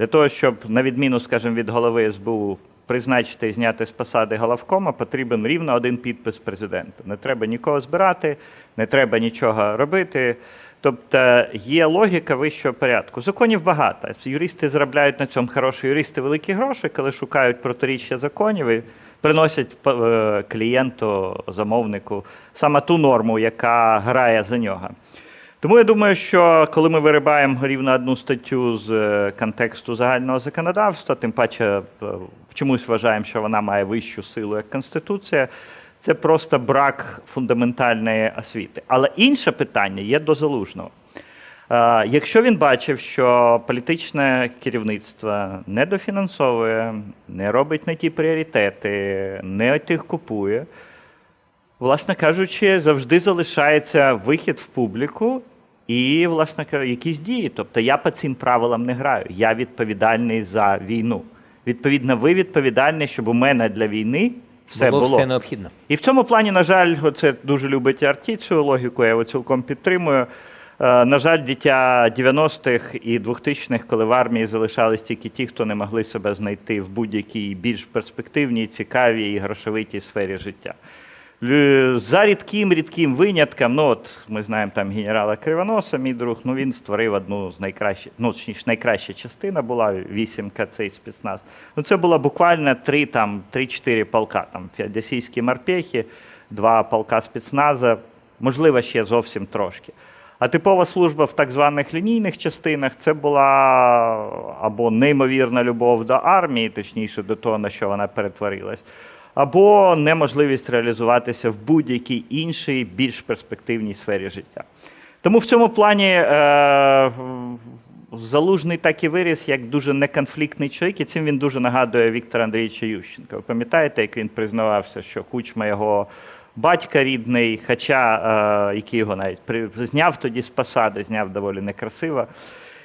Для того, щоб, на відміну, скажімо, від голови СБУ, призначити і зняти з посади головкома, потрібен рівно один підпис президента. Не треба нікого збирати, не треба нічого робити. Тобто є логіка вищого порядку. Законів багато. Юристи заробляють на цьому хороші юристи великі гроші, коли шукають протиріччя законів і приносять е, клієнту, замовнику саме ту норму, яка грає за нього. Тому я думаю, що коли ми вирибаємо рівно одну статтю з е, контексту загального законодавства, тим паче е, чомусь вважаємо, що вона має вищу силу як Конституція, це просто брак фундаментальної освіти. Але інше питання є до залужного. Е, Якщо він бачив, що політичне керівництво не дофінансовує, не робить не ті пріоритети, не тих купує, власне кажучи, завжди залишається вихід в публіку і, власне якісь дії. Тобто я по цим правилам не граю. Я відповідальний за війну. Відповідно, ви відповідальний, щоб у мене для війни все було. було все необхідно. І в цьому плані, на жаль, це дуже любить Арті цю логіку, я його цілком підтримую. Е, На жаль, дитя 90-х і 2000-х, коли в армії залишались тільки ті, хто не могли себе знайти в будь-якій більш перспективній, цікавій і грошовитій сфері життя. Лю- За рідким рідким винятком, ну от ми знаємо там генерала Кривоноса, мій друг, ну він створив одну з найкращих, ну найкраща частина була вісімка цей спецназ. Ну це було буквально три там, три-чотири полка, там феодосійські морпехи, два полка спецназа, можливо, ще зовсім трошки. А типова служба в так званих лінійних частинах це була або неймовірна любов до армії, точніше до того, на що вона перетворилась, або неможливість реалізуватися в будь-якій іншій, більш перспективній сфері життя. Тому в цьому плані е, залужний так і виріс як дуже неконфліктний чоловік, і цим він дуже нагадує Віктора Андрійовича Ющенка. Ви пам'ятаєте, як він признавався, що Кучма його батька рідний, хоча е, який його навіть при, зняв тоді з посади, зняв доволі некрасиво.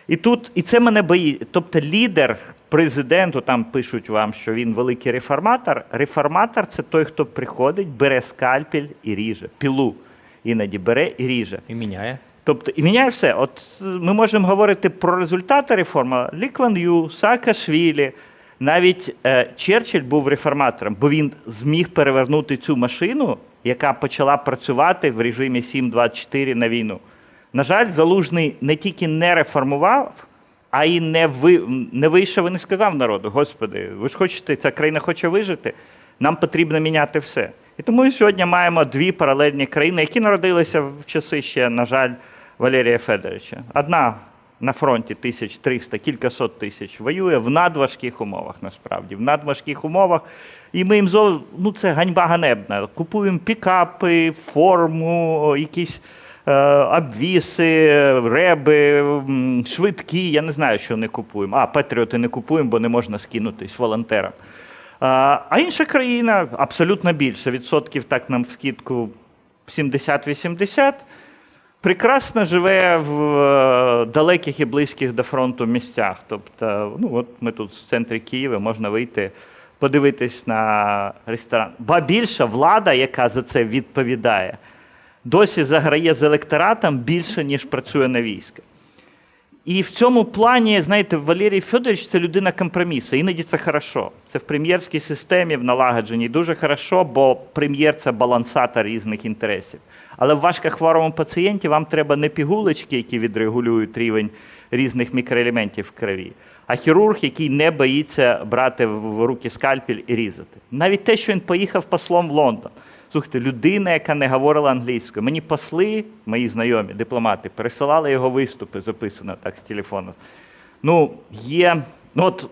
І тут, і це мене боїть. Тобто лідер президенту, там пишуть вам, що він великий реформатор. Реформатор це той, хто приходить, бере скальпель і ріже, пілу іноді бере і ріже. І міняє. Тобто і міняє все. От е, ми можемо говорити про результати реформи. Лі Кван Ю, Саакашвілі, навіть е, Черчилль був реформатором, бо він зміг перевернути цю машину, яка почала працювати в режимі 7-24 на війну. На жаль, Залужний не тільки не реформував, а й не, ви, не вийшов і не сказав народу: Господи, ви ж хочете, ця країна хоче вижити, нам потрібно міняти все. І тому ми сьогодні маємо дві паралельні країни, які народилися в часи ще, на жаль, Валерія Федоровича. Одна на фронті 1300, кількасот тисяч воює в надважких умовах, насправді, в надважких умовах. І ми їм зо... ну це ганьба ганебна. Купуємо пікапи, форму, якісь обвіси, реби, швидкі. Я не знаю, що не купуємо. А, патріоти не купуємо, бо не можна скинутись волонтерам. А, а інша країна абсолютно більше. Відсотків так нам в скидку 70-80. Прекрасно живе в е, далеких і близьких до фронту місцях. Тобто, ну от ми тут в центрі Києва можна вийти, подивитись на ресторан. Ба більша влада, яка за це відповідає, досі заграє з електоратом більше, ніж працює на військо. І в цьому плані, знаєте, Валерій Федорович це людина компромісу. Іноді це хорошо. Це в прем'єрській системі в налагодженні дуже хорошо, бо прем'єр це балансатор різних інтересів. Але в важкохворому пацієнті вам треба не пігулочки, які відрегулюють рівень різних мікроелементів в крові, а хірург, який не боїться брати в руки скальпель і різати. Навіть те, що він поїхав послом в Лондон. Слухайте, людина, яка не говорила англійською. Мені посли, мої знайомі, дипломати, пересилали його виступи, записано так з телефону. Ну, є. Ну от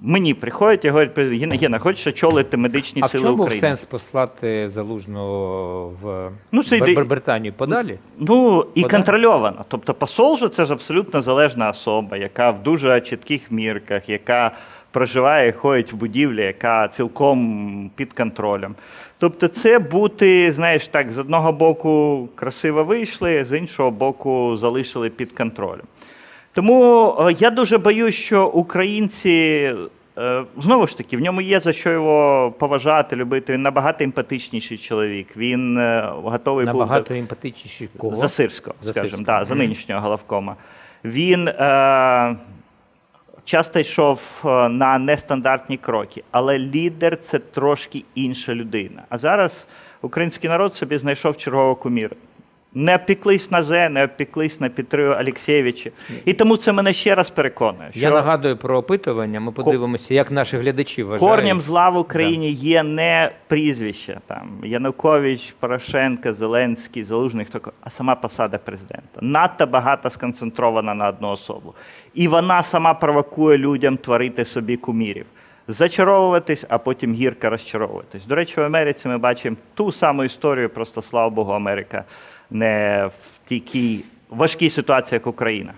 мені приходять і говорять, Єна, хочеш очолити медичні А в сили чому був України? сенс послати залужного в Ну, це йде- Британію подалі? Ну і контрольовано. Тобто посол же це ж абсолютно залежна особа, яка в дуже чітких мірках, яка проживає, і ходить в будівлі, яка цілком під контролем. Тобто, це бути, знаєш, так, з одного боку красиво вийшли, з іншого боку залишили під контролем. Тому е, я дуже боюсь, що українці. е, Знову ж таки, в ньому є за що його поважати, любити. Він набагато емпатичніший чоловік. Він е, готовий був до- Набагато емпатичніші кого? за Сирського, скажімо, да, за нинішнього головкома. Він е, часто йшов е, на нестандартні кроки, але лідер це трошки інша людина. А зараз український народ собі знайшов чергового куміра. Не опіклись на Зе, не опіклись на Петру Олексєвича. І тому це мене ще раз переконує, що Я нагадую про опитування. Ми подивимося, як наші глядачі вважають. корнем зла в Україні є не прізвища там Янукович, Порошенко, Зеленський, Залужний, хто а сама посада президента. Надто багато сконцентрована на одну особу. І вона сама провокує людям творити собі кумірів. Зачаровуватись, а потім гірко розчаровуватись. До речі, в Америці ми бачимо ту саму історію, просто слава Богу, Америка не в такій важкій ситуації, як Україна.